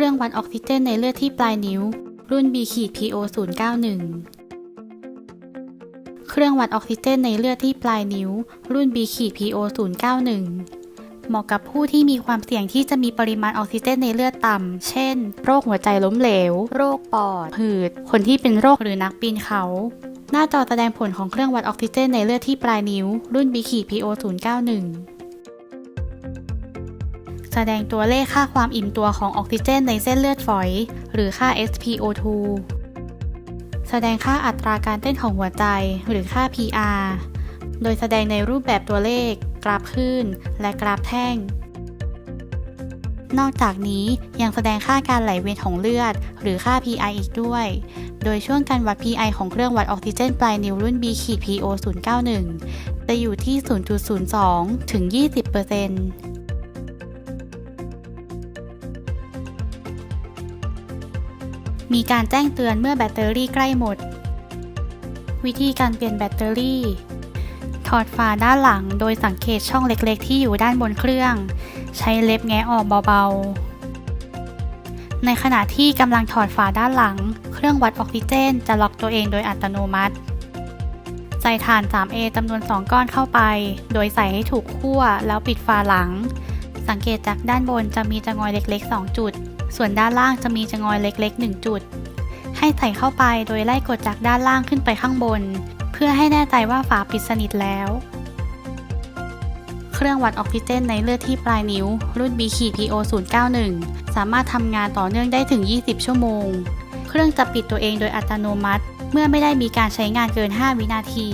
ครื่องวัดออกซิเจนในเลือดที่ปลายนิ้ว รุ่น B-PO091 เครื่องวัดออกซิเจนในเลือดที่ปลายนิ้ว รุ่น B-PO091 เหมาะกับผู้ที่มีความเสี่ยงที่จะมีปริมาณออกซิเจนในเลือดต่ำ เช่น โรคหัวใจล้มเหลว โรคปอด หืด คนที่เป็นโรคหรือนักปีนเขา หน้าจอแสดงผลของเครื่องวัดออกซิเจนในเลือดที่ปลายนิ้ว รุ่น B-PO091 แสดงตัวเลขค่าความอิ่มตัวของออกซิเจนในเส้นเลือดฝอย หรือค่า SpO2 แสดงค่าอัตราการเต้นของหัวใจ หรือค่า PR โดยแสดงในรูปแบบตัวเลข กราฟขึ้นและกราฟแท่ง นอกจากนี้ยังแสดงค่าการไหลเวียนของเลือด หรือค่า PI อีกด้วย โดยช่วงการวัด PI ของเครื่องวัดออกซิเจนปลายนิ้วรุ่น B ขีด PO 091จะอยู่ที่ 0.02 ถึง 20% มีการแจ้งเตือนเมื่อแบตเตอรี่ใกล้หมด วิธีการเปลี่ยนแบตเตอรี่ ถอดฝาด้านหลังโดยสังเกตช่องเล็กๆ ที่อยู่ด้านบนเครื่อง ใช้เล็บแงะออกเบาๆ ในขณะที่กำลังถอดฝาด้านหลัง เครื่องวัดออกซิเจนจะล็อกตัวเองโดยอัตโนมัติใส่ถ่าน 3A จำนวน 2 ก้อนเข้าไป โดยใส่ให้ถูกขั้วแล้วปิดฝาหลัง สังเกตจากด้านบนจะมีจะงอยเล็กๆ 2 จุด ส่วนด้านล่างจะมีจะงอยเล็กๆ 1 จุด ให้ใส่เข้าไปโดยไล่กดจากด้านล่างขึ้นไปข้างบน เพื่อให้แน่ใจว่าฝาปิดสนิทแล้ว เครื่องวัดออกซิเจนในเลือดที่ปลายนิ้ว รุ่น B-PO 091สามารถทำงานต่อเนื่องได้ถึง 20 ชั่วโมง เครื่องจะปิดตัวเองโดยอัตโนมัติ เมื่อไม่ได้มีการใช้งานเกิน 5 วินาที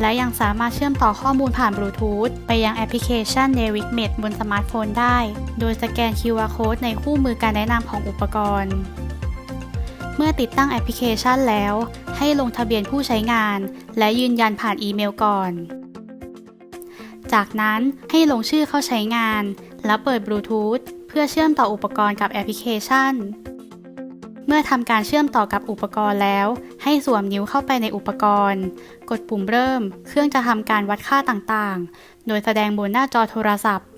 และยังสามารถเชื่อมต่อข้อมูลผ่านบลูทูธไปยังแอปพลิเคชัน n e v i c m e d บนสมาร์ทโฟนได้ โดยสแกน QR Code ในคู่มือการแนะนำของอุปกรณ์ เมื่อติดตั้งแอปพลิเคชันแล้ว ให้ลงทะเบียนผู้ใช้งาน และยืนยันผ่านอีเมลก่อน จากนั้นให้ลงชื่อเข้าใช้งาน แล้วเปิดบลูทูธเพื่อเชื่อมต่ออุปกรณ์กับแอปพลิเคชัน เมื่อทำการเชื่อมต่อกับอุปกรณ์แล้ว ให้สวมนิ้วเข้าไปในอุปกรณ์ กดปุ่มเริ่ม เครื่องจะทำการวัดค่าต่างๆ โดยแสดงบนหน้าจอโทรศัพท์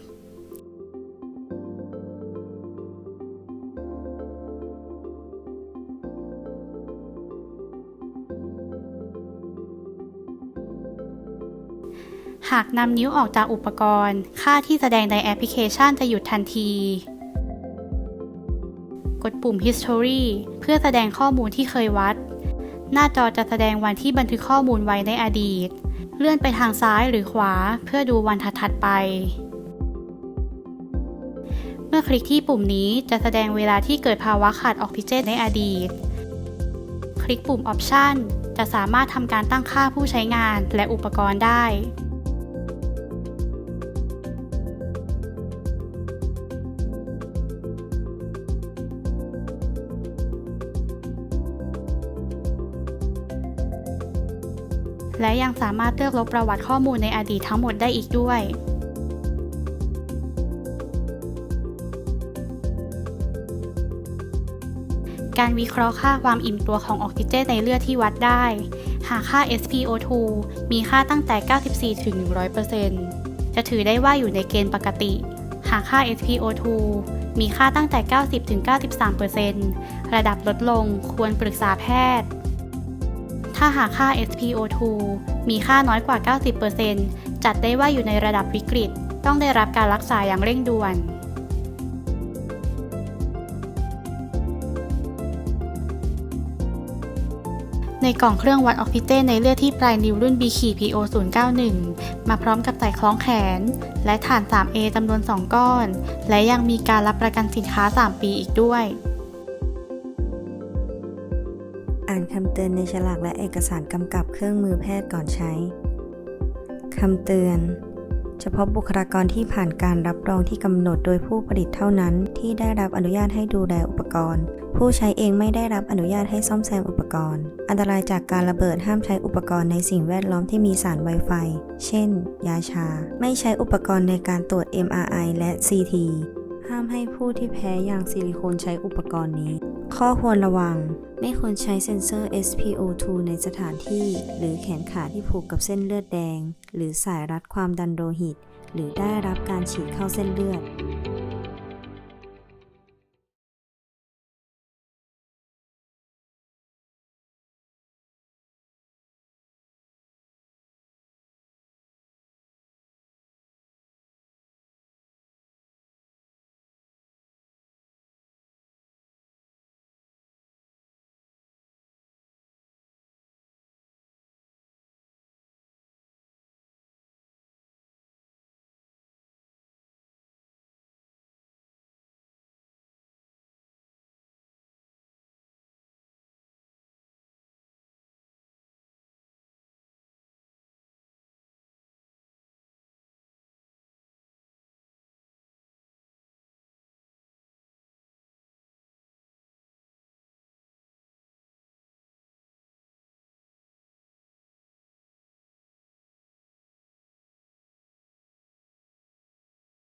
หากนำนิ้วออกจากอุปกรณ์ ค่าที่แสดงในแอปพลิเคชันจะหยุดทันที กดปุ่ม History เพื่อแสดงข้อมูลที่เคยวัด หน้าจอจะแสดงวันที่บันทึกข้อมูลไว้ในอดีต เลื่อนไปทางซ้ายหรือขวาเพื่อดูวันถัดๆไป เมื่อคลิกที่ปุ่มนี้จะแสดงเวลาที่เกิดภาวะขาดออกซิเจนในอดีต คลิกปุ่ม Option จะสามารถทำการตั้งค่าผู้ใช้งานและอุปกรณ์ได้ และยังสามารถเลือกลบประวัติข้อมูลในอดีตทั้งหมดได้อีกด้วย การวิเคราะห์ค่าความอิ่มตัวของออกซิเจนในเลือดที่วัดได้ หากค่า SpO2 มีค่าตั้งแต่ 94-100%จะถือได้ว่าอยู่ในเกณฑ์ปกติ หากค่า SpO2 มีค่าตั้งแต่ 90-93%ระดับลดลงควรปรึกษาแพทย์ ถ้าหากค่า SpO2 มีค่าน้อยกว่า 90%จัดได้ว่าอยู่ในระดับวิกฤต ต้องได้รับการรักษาอย่างเร่งด่วน ในกล่องเครื่องวัดออกซิเจนในเลือดที่ปลายนิ้วรุ่น B ขีด PO 091มาพร้อมกับสายคล้องแขน และฐาน 3A จำนวน 2 ก้อน และยังมีการรับประกันสินค้า 3 ปีอีกด้วย อ่านคำเตือนในฉลากและเอกสารกำกับเครื่องมือแพทย์ก่อนใช้ คำเตือน เฉพาะบุคลากรที่ผ่านการรับรองที่กำหนดโดยผู้ผลิตเท่านั้น ที่ได้รับอนุญาตให้ดูแลอุปกรณ์ ผู้ใช้เองไม่ได้รับอนุญาตให้ซ่อมแซมอุปกรณ์ อันตรายจากการระเบิดห้ามใช้อุปกรณ์ในสิ่งแวดล้อมที่มีสารไวไฟ เช่น ยาชา ไม่ใช้อุปกรณ์ในการตรวจ MRI และ CT ห้ามให้ผู้ที่แพ้ยางซิลิโคนใช้อุปกรณ์นี้ ข้อควรระวัง ไม่ควรใช้เซ็นเซอร์ SpO2 ในสถานที่ หรือแขนขาที่ผูกกับเส้นเลือดแดง หรือสายรัดความดันโลหิต หรือได้รับการฉีดเข้าเส้นเลือด